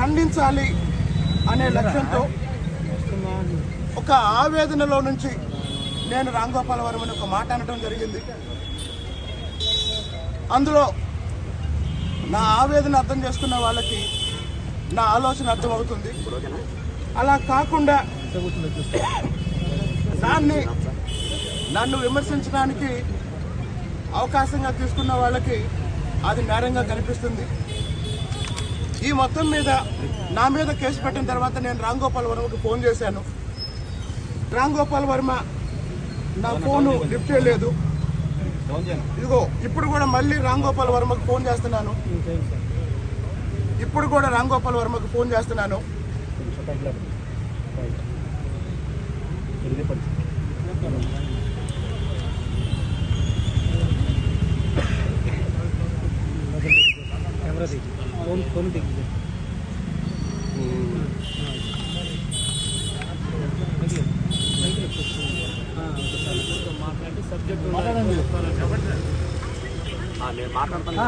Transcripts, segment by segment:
ఖండించాలి అనే లక్ష్యంతో ఒక ఆవేదనలో నుంచి నేను రాంగోపాల్ వర్మని ఒక మాట అనడం జరిగింది. అందులో నా ఆవేదన అర్థం చేసుకున్న వాళ్ళకి నా ఆలోచన అర్థమవుతుంది. అలా కాకుండా దాన్ని నన్ను విమర్శించడానికి అవకాశంగా తీసుకున్న వాళ్ళకి అది నేరంగా కనిపిస్తుంది. ఈ మొత్తం మీద నా మీద కేసు పెట్టిన తర్వాత నేను రామ్ గోపాల్ వర్మకి ఫోన్ చేశాను. రామ్ గోపాల్ వర్మ నా ఫోను లిఫ్ట్ చేయలేదు. ఇదిగో ఇప్పుడు కూడా మళ్ళీ రామ్ గోపాల్ వర్మకి ఫోన్ చేస్తున్నాను. ఇప్పుడు కూడా రామ్ గోపాల్ వర్మకి ఫోన్ చేస్తున్నాను. कैमरा देखिए फोन फोन देखिए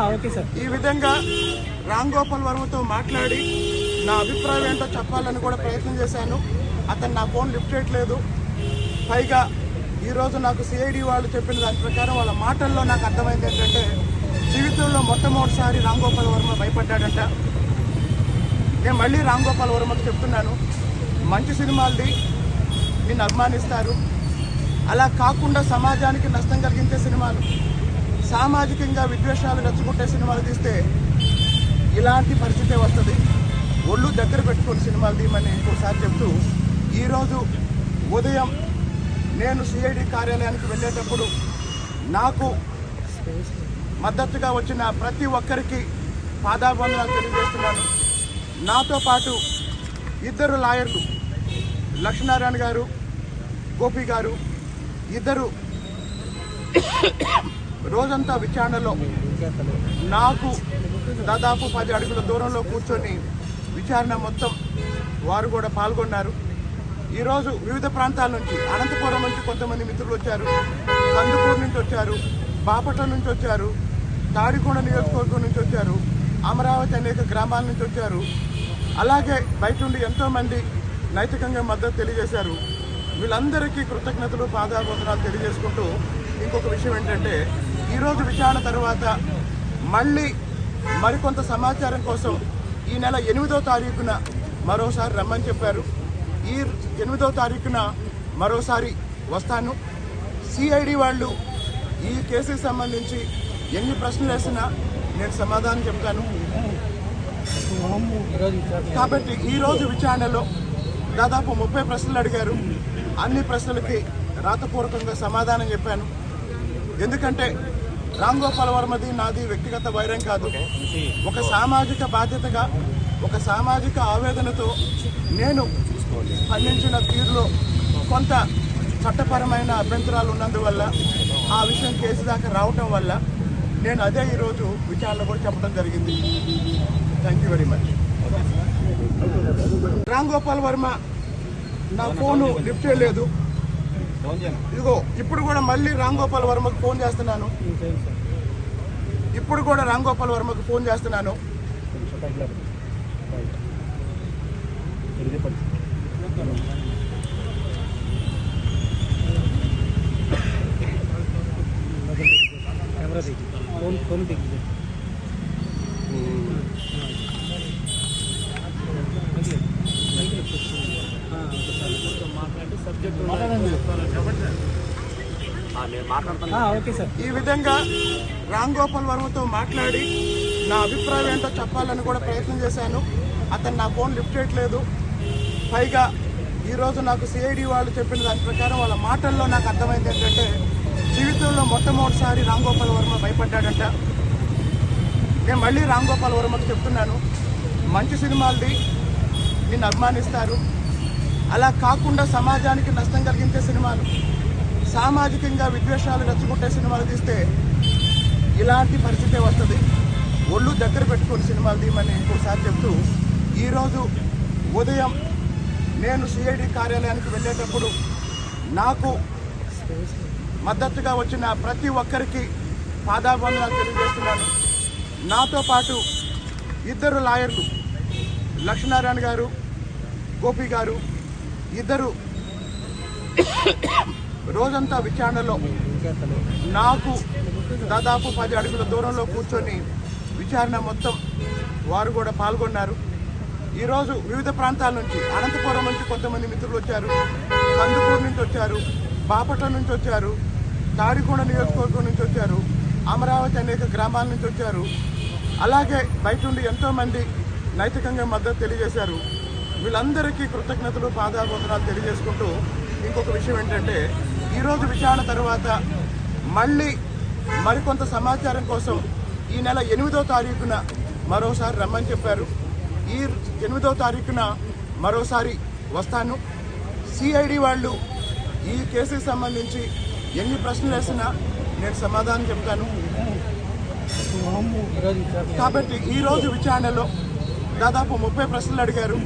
ఓకే సార్ ఈ విధంగా రామ్ గోపాల్ వర్మతో మాట్లాడి నా అభిప్రాయం ఏంటో చెప్పాలని కూడా ప్రయత్నం చేశాను అతను నా ఫోన్ లిఫ్ట్ చేయట్లేదు పైగా ఈరోజు నాకు సిఐడి వాళ్ళు చెప్పిన దాని ప్రకారం వాళ్ళ మాటల్లో నాకు అర్థమైంది ఏంటంటే జీవితంలో మొట్టమొదటిసారి రామ్ గోపాల్ వర్మ భయపడ్డాడంట. నేను మళ్ళీ రామ్ గోపాల్ వర్మకు చెప్తున్నాను మంచి సినిమాలది నిన్ను అభిమానిస్తారు. అలా కాకుండా సమాజానికి నష్టం కలిగించే సినిమాలు సామాజికంగా విద్వేషాలు రెచ్చుకుంటే సినిమాలు తీస్తే ఇలాంటి పరిస్థితే వస్తుంది. ఒళ్ళు దగ్గర పెట్టుకుని సినిమాలు తీయమని ఇంకోసారి చెప్తూ ఈరోజు ఉదయం నేను సిఐడి కార్యాలయానికి వెళ్ళేటప్పుడు నాకు మద్దతుగా వచ్చిన ప్రతి ఒక్కరికి పాదాభందనాలు తెలియజేస్తున్నాను. నాతో పాటు ఇద్దరు లాయర్లు లక్ష్మీనారాయణ గారు గోపి గారు ఇద్దరు రోజంతా విచారణలో. నాకు దాదాపు పది అడుగుల దూరంలో కూర్చొని విచారణ మొత్తం వారు కూడా పాల్గొన్నారు. ఈరోజు వివిధ ప్రాంతాల నుంచి అనంతపురం నుంచి కొంతమంది మిత్రులు వచ్చారు. కందుకూరు నుంచి వచ్చారు. బాపట్ల నుంచి వచ్చారు. తాడికొండ నియోజకవర్గం నుంచి వచ్చారు అమరావతి అనేక గ్రామాల నుంచి వచ్చారు. అలాగే బయట నుండి ఎంతోమంది నైతికంగా మద్దతు తెలియజేశారు. వీళ్ళందరికీ కృతజ్ఞతలు పాదాబంధనాలు తెలియజేసుకుంటూ ఇంకొక విషయం ఏంటంటే ఈరోజు విచారణ తర్వాత మళ్ళీ మరికొంత సమాచారం కోసం ఈ నెల ఎనిమిదో తారీఖున మరోసారి రమ్మని చెప్పారు. ఈ ఎనిమిదో తారీఖున మరోసారి వస్తాను. సిఐడి వాళ్ళు ఈ కేసుకి సంబంధించి ఎన్ని ప్రశ్నలు వేసినా నేను సమాధానం చెప్తాను. కాబట్టి ఈ రోజు విచారణలో దాదాపు ముప్పై ప్రశ్నలు అడిగారు. అన్ని ప్రశ్నలకి రాతపూర్వకంగా సమాధానం చెప్పాను. ఎందుకంటే రామ్ గోపాల్ వర్మది నాది వ్యక్తిగత వైరం కాదు. ఒక సామాజిక బాధ్యతగా ఒక సామాజిక ఆవేదనతో నేను స్పందించిన తీరులో కొంత చట్టపరమైన అభ్యంతరాలు ఉన్నందువల్ల ఆ విషయం కేసు దాకా రావటం వల్ల నేను అదే ఈరోజు విచారణలో కూడా చెప్పడం జరిగింది. Thank you very much Ram Gopal Varma నా ఫోను లిఫ్ట్ చేయలేదు. ఇదిగో ఇప్పుడు కూడా మళ్ళీ రామ్ గోపాల్ వర్మకు ఫోన్ చేస్తున్నాను. ఇప్పుడు కూడా రామ్ గోపాల్ వర్మకు ఫోన్ చేస్తున్నాను. కెమెరా ఫోన్ ఫోన్ తెగింది ఈ విధంగా రామ్ గోపాల్ వర్మతో మాట్లాడి నా అభిప్రాయం ఏంటో చెప్పాలని కూడా ప్రయత్నం చేశాను. అతను నా ఫోన్ లిఫ్ట్ చేయట్లేదు. పైగా ఈరోజు నాకు సిఐడి వాళ్ళు చెప్పిన దాని ప్రకారం వాళ్ళ మాటల్లో నాకు అర్థమైంది ఏంటంటే జీవితంలో మొట్టమొదటిసారి రామ్ గోపాల్ వర్మ భయపడ్డాడంట. నేను మళ్ళీ రామ్ గోపాల్ వర్మకు చెప్తున్నాను మంచి సినిమాలది నిన్ను అభిమానిస్తారు. అలా కాకుండా సమాజానికి నష్టం కలిగించే సినిమాలు సామాజికంగా విద్వేషాలు రెచ్చగొట్టే సినిమాలు తీస్తే ఇలాంటి పరిస్థితే వస్తుంది. ఒళ్ళు దగ్గర పెట్టుకొని సినిమాలు తీయమని ఇంకోసారి చెప్తూ ఈరోజు ఉదయం నేను సిఐడి కార్యాలయానికి వెళ్ళేటప్పుడు నాకు మద్దతుగా వచ్చిన ప్రతి ఒక్కరికి పాదాబంధనాలు తెలియజేస్తున్నాను. నాతో పాటు ఇద్దరు లాయర్లు లక్ష్మీనారాయణ గారు గోపి గారు ఇద్దరు రోజంతా విచారణలో. నాకు దాదాపు పది అడుగుల దూరంలో కూర్చొని విచారణ మొత్తం వారు కూడా పాల్గొన్నారు. ఈరోజు వివిధ ప్రాంతాల నుంచి అనంతపురం నుంచి కొంతమంది మిత్రులు వచ్చారు కందుకూరు నుంచి వచ్చారు బాపట్ల నుంచి వచ్చారు తాడికొండ నియోజకవర్గం నుంచి వచ్చారు. అమరావతి అనేక గ్రామాల నుంచి వచ్చారు. అలాగే బయట నుండి ఎంతోమంది నైతికంగా మద్దతు తెలియజేశారు. వీళ్ళందరికీ కృతజ్ఞతలు పాదాబంధనాలు తెలియజేసుకుంటూ ఇంకొక విషయం ఏంటంటే ఈరోజు విచారణ తర్వాత మళ్ళీ మరికొంత సమాచారం కోసం ఈ నెల ఎనిమిదో తారీఖున మరోసారి రమ్మని చెప్పారు. ఈ ఎనిమిదో తారీఖున మరోసారి వస్తాను. సిఐడి వాళ్ళు ఈ కేసుకి సంబంధించి ఎన్ని ప్రశ్నలు వేసినా నేను సమాధానం చెప్తాను. కాబట్టి ఈ రోజు విచారణలో దాదాపు ముప్పై ప్రశ్నలు అడిగారు.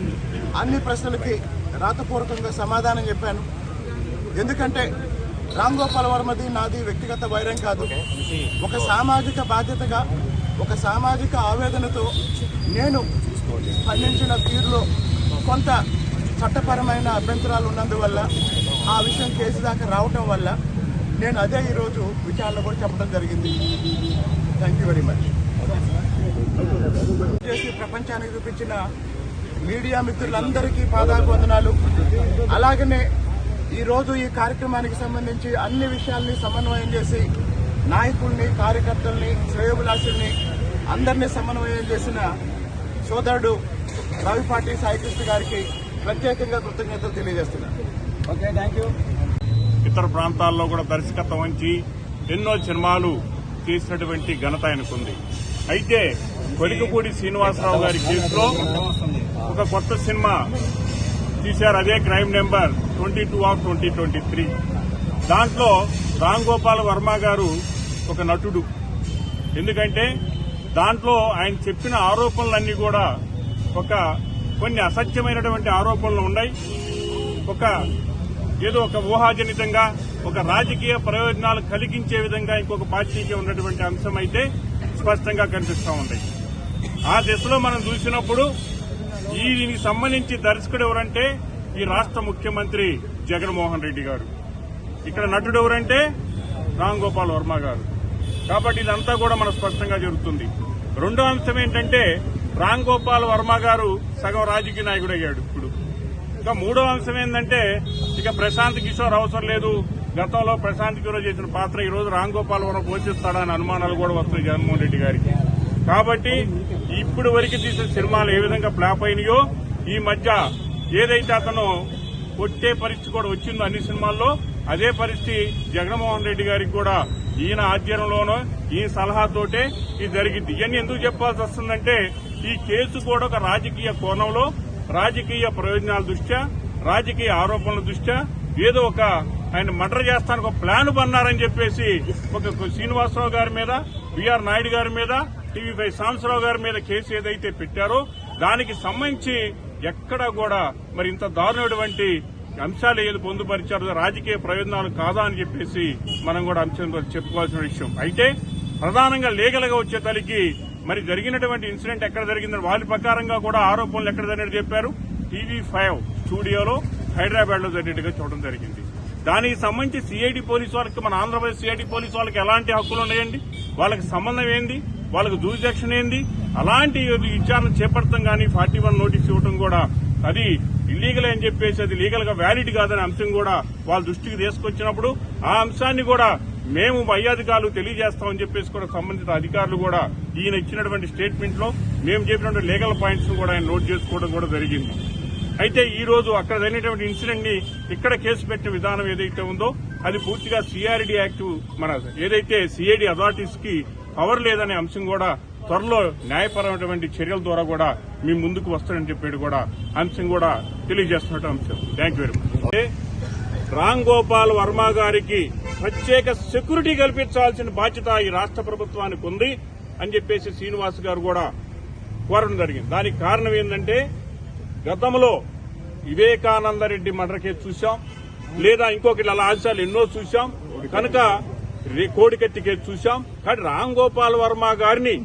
అన్ని ప్రశ్నలకి రాతపూర్వకంగా సమాధానం చెప్పాను. ఎందుకంటే రామ్ గోపాల్ వర్మది నాది వ్యక్తిగత వైరం కాదు. ఒక సామాజిక బాధ్యతగా ఒక సామాజిక ఆవేదనతో నేను స్పందించిన తీరులో కొంత చట్టపరమైన అభ్యంతరాలు ఉన్నందువల్ల ఆ విషయం కేసు దాకా రావటం వల్ల నేను అదే ఈరోజు విచారణ కూడా చెప్పడం జరిగింది. థ్యాంక్ యూ వెరీ మచ్ చేసి ప్రపంచానికి చూపించిన మీడియా మిత్రులందరికీ పాదాభివందనాలు. అలాగనే ఈరోజు ఈ కార్యక్రమానికి సంబంధించి అన్ని విషయాల్ని సమన్వయం చేసి నాయకుల్ని కార్యకర్తల్ని శ్రేయోభిలాషుల్ని అందరినీ సమన్వయం చేసిన సోదరుడు రవిపాటి సాయికృష్ణ గారికి ప్రత్యేకంగా కృతజ్ఞతలు తెలియజేస్తున్నాను. ఓకే థ్యాంక్ ఉత్తర ఇతర ప్రాంతాల్లో కూడా దర్శకత్వం వంచి ఎన్నో సినిమాలు తీసినటువంటి ఘనత ఆయనకుంది. అయితే కొలికపూడి శ్రీనివాసరావు గారి కేసులో ఒక కొత్త సినిమా తీశారు. అదే Crime Number twenty two of twenty twenty three. దాంట్లో రామ్ గోపాల్ వర్మ గారు ఒక నటుడు. ఎందుకంటే దాంట్లో ఆయన చెప్పిన ఆరోపణలన్నీ కూడా ఒక కొన్ని అసత్యమైనటువంటి ఆరోపణలు ఉన్నాయి. ఒక ఏదో ఒక ఊహాజనితంగా ఒక రాజకీయ ప్రయోజనాలు కలిగించే విధంగా ఇంకొక పార్టీకి ఉన్నటువంటి అంశం అయితే స్పష్టంగా కనిపిస్తూ ఉంది. ఆ దిశలో మనం చూసినప్పుడు ఈ దీనికి సంబంధించి దర్శకుడు ఎవరంటే ఈ రాష్ట్ర ముఖ్యమంత్రి జగన్మోహన్ రెడ్డి గారు. ఇక్కడ నటుడు ఎవరంటే రామ్ గోపాల్ వర్మ గారు. కాబట్టి ఇదంతా కూడా మన స్పష్టంగా జరుగుతుంది. రెండో అంశం ఏంటంటే రామ్ గోపాల్ వర్మ గారు సగం రాజకీయ నాయకుడయ్యాడు. ఇంకా మూడో అంశం ఏంటంటే ఇక ప్రశాంత్ కిషోర్ అవసరం లేదు. గతంలో ప్రశాంత్ కిషోర్ చేసిన పాత్ర ఈ రోజు రామ్ గోపాల్ వరం పోషిస్తాడని అనుమానాలు కూడా వస్తున్నాయి జగన్మోహన్ రెడ్డి గారికి. కాబట్టి ఇప్పుడు వరకు తీసిన సినిమాలు ఏ విధంగా ఫ్లాప్ అయినాయో ఈ మధ్య ఏదైతే అతను కొట్టే పరిస్థితి కూడా వచ్చిందో అన్ని సినిమాల్లో అదే పరిస్థితి జగన్మోహన్ రెడ్డి గారికి కూడా ఈయన ఆధ్వర్యంలోనో ఈయన సలహాతోటే ఇది జరిగింది. ఇవన్నీ ఎందుకు చెప్పాల్సి వస్తుందంటే ఈ కేసు కూడా ఒక రాజకీయ కోణంలో రాజకీయ ప్రయోజనాల దృష్ట్యా రాజకీయ ఆరోపణల దృష్ట్యా ఏదో ఒక ఆయన మర్డర్ చేస్తానికి ఒక ప్లాన్ పన్నారని చెప్పేసి ఒక శ్రీనివాసరావు గారి మీద బిఆర్ నాయుడు గారి మీద టీవీ ఫైవ్ సాంబశ్రావు గారి మీద కేసు ఏదైతే పెట్టారో దానికి సంబంధించి ఎక్కడా కూడా మరి ఇంత దారుణమైనటువంటి అంశాలు ఏది పొందుపరిచారు రాజకీయ ప్రయోజనాలు కాదా అని చెప్పేసి మనం కూడా అంశం చెప్పుకోవాల్సిన విషయం. అయితే ప్రధానంగా లీగల్గా వచ్చే తలికి మరి జరిగినటువంటి ఇన్సిడెంట్ ఎక్కడ జరిగిందని వాళ్ళ ప్రకారంగా కూడా ఆరోపణలు ఎక్కడ జరిగినట్టు చెప్పారు. టీవీ ఫైవ్ స్టూడియోలో హైదరాబాద్లో జరిగినట్టుగా చూడడం జరిగింది. దానికి సంబంధించి సిఐడి పోలీసు వాళ్ళకి మన ఆంధ్రప్రదేశ్ సిఐడి పోలీసు వాళ్ళకి ఎలాంటి హక్కులు ఉన్నాయండి? వాళ్ళకి సంబంధం ఏంది? వాళ్ళకి దూరదక్షిణ ఏంది? అలాంటి విచారణ చేపడతాం కానీ ఫార్టీ వన్ నోటీస్ ఇవ్వడం కూడా అది ఇల్లీగల్ అని చెప్పేసి అది లీగల్గా వ్యాలిడ్ కాదనే అంశం కూడా వాళ్ళ దృష్టికి తీసుకొచ్చినప్పుడు ఆ అంశాన్ని కూడా మేము వైయాధికారులు తెలియజేస్తామని చెప్పేసి కూడా సంబంధిత అధికారులు కూడా ఈయన ఇచ్చినటువంటి స్టేట్మెంట్లో మేము చెప్పినటువంటి లీగల్ పాయింట్స్ కూడా ఆయన నోట్ చేసుకోవడం కూడా జరిగింది. అయితే ఈ రోజు అక్కడ జరిగినటువంటి ఇన్సిడెంట్ని ఇక్కడ కేసు పెట్టిన విధానం ఏదైతే ఉందో అది పూర్తిగా సిఆర్డి యాక్ట్ మన ఏదైతే సిఐడి అథారిటీస్కి పవర్ లేదనే అంశం కూడా త్వరలో న్యాయపరమైనటువంటి చర్యల ద్వారా కూడా మీ ముందుకు వస్తారని చెప్పేది కూడా అంశం కూడా తెలియజేస్తున్నట్టు అంశం. Thank you very much Ram Gopal Varma గారికి ప్రత్యేక సెక్యూరిటీ కల్పించాల్సిన బాధ్యత ఈ రాష్ట్ర ప్రభుత్వానికి ఉంది అని చెప్పేసి శ్రీనివాస్ గారు కూడా కోరడం జరిగింది. దానికి కారణం ఏంటంటే గతంలో వివేకానందరెడ్డి మర్డర్ కేసు చూశాం లేదా ఇంకొకటి అలా ఆశాలు ఎన్నో చూశాం కనుక రే- కోడికత్తి కేసు చూశాం. కానీ రామ్ గోపాల్ వర్మ గారిని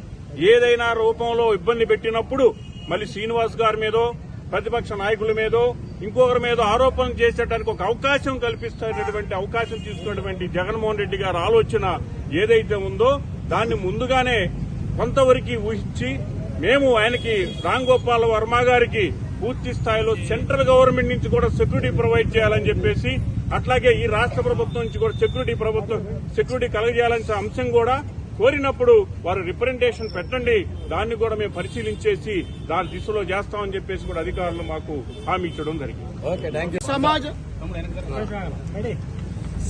ఏదైనా రూపంలో ఇబ్బంది పెట్టినప్పుడు మళ్ళీ శ్రీనివాస్ గారి మీదో ప్రతిపక్ష నాయకుల మీదో ఇంకొకరి మీద ఆరోపణలు చేసేటానికి ఒక అవకాశం కల్పిస్తున్నటువంటి అవకాశం తీసుకున్నటువంటి జగన్మోహన్ రెడ్డి గారి ఆలోచన ఏదైతే ఉందో దాన్ని ముందుగానే కొంతవరకు ఊహించి మేము ఆయనకి రామ్ గోపాల్ వర్మ గారికి పూర్తి స్థాయిలో సెంట్రల్ గవర్నమెంట్ నుంచి కూడా సెక్యూరిటీ ప్రొవైడ్ చేయాలని చెప్పేసి అట్లాగే ఈ రాష్ట్ర ప్రభుత్వం నుంచి కూడా సెక్యూరిటీ ప్రభుత్వం సెక్యూరిటీ కలగజేయాలనే అంశం కూడా కోరినప్పుడు వారు రిప్రజెంటేషన్ పెట్టండి. దాన్ని కూడా మేము పరిశీలించేసి దాని దిశలో చేస్తామని చెప్పేసి కూడా అధికారులు మాకు హామీ ఇచ్చడం జరిగింది. సమాజ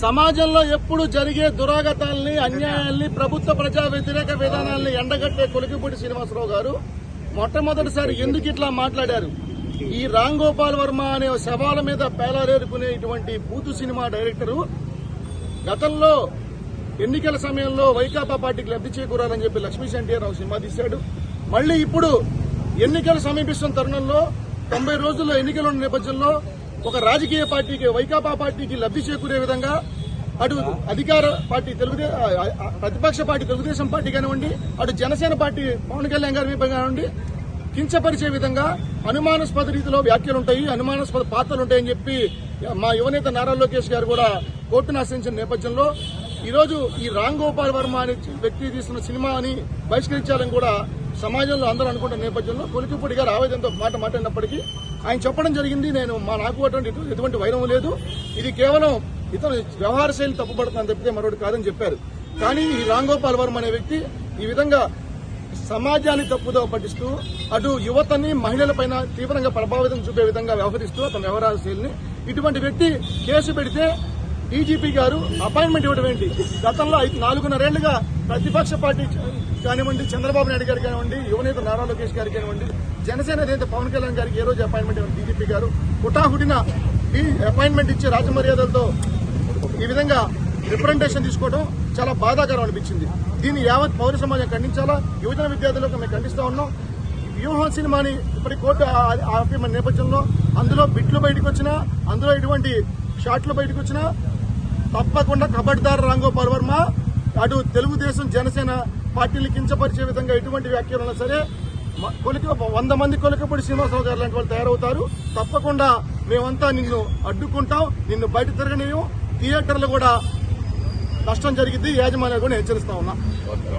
సమాజంలో ఎప్పుడు జరిగే దురాగతాల్ని అన్యాయాల్ని ప్రభుత్వ ప్రజా వ్యతిరేక విధానాల్ని ఎండగట్టే కొలికిపూడి శ్రీనివాసరావు గారు మొట్టమొదటిసారి ఎందుకు ఇట్లా మాట్లాడారు? ఈ రామ్ గోపాల్ వర్మ అనే శవాల మీద పేలారేరుకునే ఇటువంటి బూతు సినిమా డైరెక్టరు గతంలో ఎన్నికల సమయంలో వైకాపా పార్టీకి లబ్ధి చేకూరాలని చెప్పి లక్ష్మీ రావు సినిమా తీశాడు. మళ్ళీ ఇప్పుడు ఎన్నికలు సమీపిస్తున్న తరుణంలో తొంభై రోజుల్లో ఎన్నికలు ఉన్న నేపథ్యంలో ఒక రాజకీయ పార్టీకి వైకాపా పార్టీకి లబ్ధి చేకూరే విధంగా అటు అధికార పార్టీ తెలుగుదే ప్రతిపక్ష పార్టీ తెలుగుదేశం పార్టీ కానివ్వండి అటు జనసేన పార్టీ పవన్ కళ్యాణ్ గారి మీద కానివ్వండి కించపరిచే విధంగా అనుమానాస్పద రీతిలో వ్యాఖ్యలు ఉంటాయి అనుమానాస్పద పాత్రలు ఉంటాయని చెప్పి మా యువనేత నారా లోకేష్ గారు కూడా కోర్టును ఆశ్రయించిన నేపథ్యంలో ఈరోజు ఈ రామ్ గోపాల్ వర్మ అనే వ్యక్తి తీసిన సినిమాని బహిష్కరించాలని కూడా సమాజంలో అందరూ అనుకుంటున్న నేపథ్యంలో కొలికిపూడి గారు ఆవేదనతో మాట మాట్లాడినప్పటికీ ఆయన చెప్పడం జరిగింది నేను మా నాకు అటువంటి ఎటువంటి వైరం లేదు. ఇది కేవలం ఇతను వ్యవహార శైలి తప్పుపడుతుందని తప్పితే మరొకటి కాదని చెప్పారు. కానీ ఈ రామ్ గోపాల్ వర్మ అనే వ్యక్తి ఈ విధంగా సమాజాన్ని తప్పుదో పట్టిస్తూ అటు యువతని మహిళలపైన తీవ్రంగా ప్రభావితం చూపే విధంగా వ్యవహరిస్తూ అతని వ్యవహార శైలిని ఇటువంటి వ్యక్తి కేసు పెడితే డీజీపీ గారు అపాయింట్మెంట్ ఇవ్వడం ఏంటి? గతంలో ఐదు నాలుగున్నరేళ్ళుగా ప్రతిపక్ష పార్టీ కానివ్వండి చంద్రబాబు నాయుడు గారు కానివ్వండి యువనేత నారా లోకేష్ గారు కానివ్వండి జనసేన నేత పవన్ కళ్యాణ్ గారికి ఏ రోజు అపాయింట్మెంట్ ఇవ్వండి? డీజీపీ గారు హుటాహుటిన ఈ అపాయింట్మెంట్ ఇచ్చే రాజమర్యాదలతో ఈ విధంగా రిప్రజెంటేషన్ తీసుకోవడం చాలా బాధాకరం అనిపించింది. దీన్ని యావత్ పౌర సమాజం ఖండించాలా? యువజన విద్యార్థులకు మేము ఖండిస్తా ఉన్నాం. వ్యూహం సినిమాని ఇప్పటి కోర్టు ఆపే నేపథ్యంలో అందులో బిట్లు బయటకు వచ్చినా అందులో ఇటువంటి షాట్లు బయటకు వచ్చినా తప్పకుండా కబడ్దార్ రాంగోపాల్ వర్మ అటు తెలుగుదేశం జనసేన పార్టీలు కించపరిచే విధంగా ఎటువంటి వ్యాఖ్యలు సరే కొలిక వంద మంది కొలికపూడి శ్రీనివాసరావు గారు లాంటి వాళ్ళు తయారవుతారు. తప్పకుండా మేమంతా నిన్ను అడ్డుకుంటాం నిన్ను బయట తిరగనీయం థియేటర్లు కూడా నష్టం జరిగింది యాజమాన్యాలు కూడా హెచ్చరిస్తా ఉన్నా.